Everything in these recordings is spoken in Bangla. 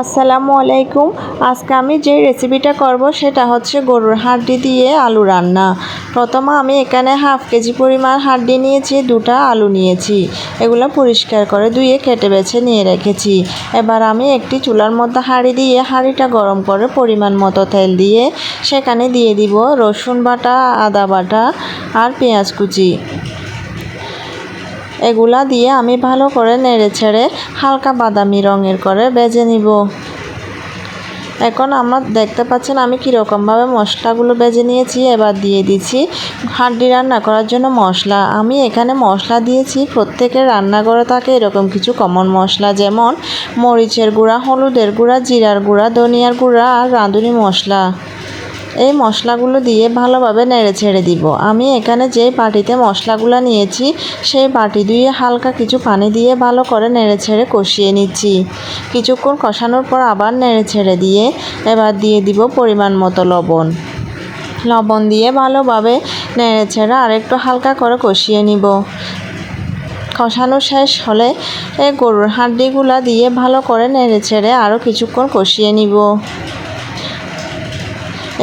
আসসালামু আলাইকুম। আজকে আমি যে রেসিপিটা করব সেটা হচ্ছে গরুর হাড্ডি দিয়ে আলু রান্না। প্রথমে আমি এখানে হাফ কেজি পরিমাণ হাড্ডি নিয়েছি, দুটা আলু নিয়েছি। এগুলো পরিষ্কার করে ধুয়ে কেটে বেছে নিয়ে রেখেছি। এবার আমি একটি চুলার মধ্যে হাঁড়ি দিয়ে হাঁড়িটা গরম করে পরিমাণ মতো তেল দিয়ে সেখানে দিয়ে দিব রসুন বাটা, আদা বাটা আর পেঁয়াজ কুচি। এগুলা দিয়ে আমি ভালো করে নেড়ে ছেড়ে হালকা বাদামি রঙের করে বেজে নিব। এখন আমরা দেখতে পাচ্ছেন আমি কীরকমভাবে মশলাগুলো বেজে নিয়েছি, এবার দিয়ে দিচ্ছি হাড্ডি রান্না করার জন্য মশলা। আমি এখানে মশলা দিয়েছি, প্রত্যেকের রান্নাঘরে থাকে এরকম কিছু কমন মশলা যেমন মরিচের গুঁড়া, হলুদের গুঁড়া, জিরার গুঁড়া, ধনিয়ার গুঁড়া আর রাঁধুনি মশলা। এই মশলাগুলো দিয়ে ভালোভাবে নেড়ে ছেড়ে দিব। আমি এখানে যেই বাটিতে মশলাগুলো নিয়েছি, সেই বাটি দিয়ে হালকা কিছু পানি দিয়ে ভালো করে নেড়ে ছেড়ে কষিয়ে নিচ্ছি। কিছুক্ষণ কষানোর পর আবার নেড়ে ছেড়ে দিয়ে এবার দিয়ে দিব পরিমাণ মতো লবণ। লবণ দিয়ে ভালোভাবে নেড়ে ছেড়ে আরেকটু হালকা করে কষিয়ে নিব। কষানো শেষ হলে এই গরুর হাড্ডিগুলা দিয়ে ভালো করে নেড়ে ছেড়ে আরও কিছুক্ষণ কষিয়ে নিব।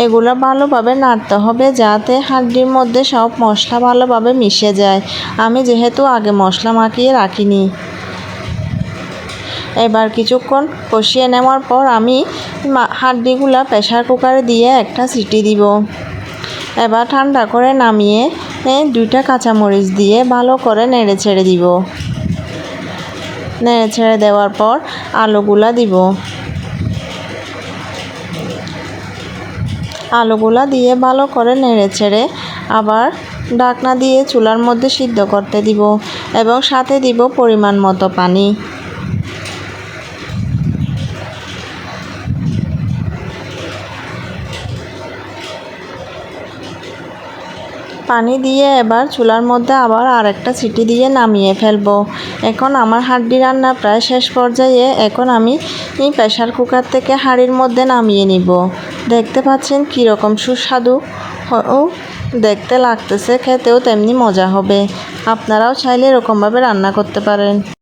এগুলো ভালোভাবে নাড়তে হবে যাতে হাড্ডির মধ্যে সব মশলা ভালোভাবে মিশে যায়। আমি যেহেতু আগে মশলা মাখিয়ে রাখিনি। এবার কিছুক্ষণ কষিয়ে নেওয়ার পর আমি হাড্ডিগুলা প্রেশার কুকারে দিয়ে একটা সিটি দিব। এবার ঠান্ডা করে নামিয়ে দুইটা কাঁচামরিচ দিয়ে ভালো করে নেড়ে ছেড়ে দিব। নেড়ে ছেড়ে দেওয়ার পর আলুগুলা দিব। আলুগুলা দিয়ে ভালো করে নেড়ে ছেড়ে আবার ডাকনা দিয়ে চুলার মধ্যে সিদ্ধ করতে দিব এবং সাথে দিব পরিমাণ মতো পানি। পানি দিয়ে এবার চুলার মধ্যে আবার আরেকটা সিটি দিয়ে নামিয়ে ফেলব। এখন আমার হাড্ডি রান্না প্রায় শেষ পর্যায়ে, এখন আমি প্রেশার কুকার থেকে হাঁড়ির মধ্যে নামিয়ে নিব। দেখতে পাচ্ছেন কীরকম সুস্বাদু। ও, দেখতে লাগতেছে, খেতেও তেমনি মজা হবে। আপনারাও চাইলে এরকমভাবে রান্না করতে পারেন।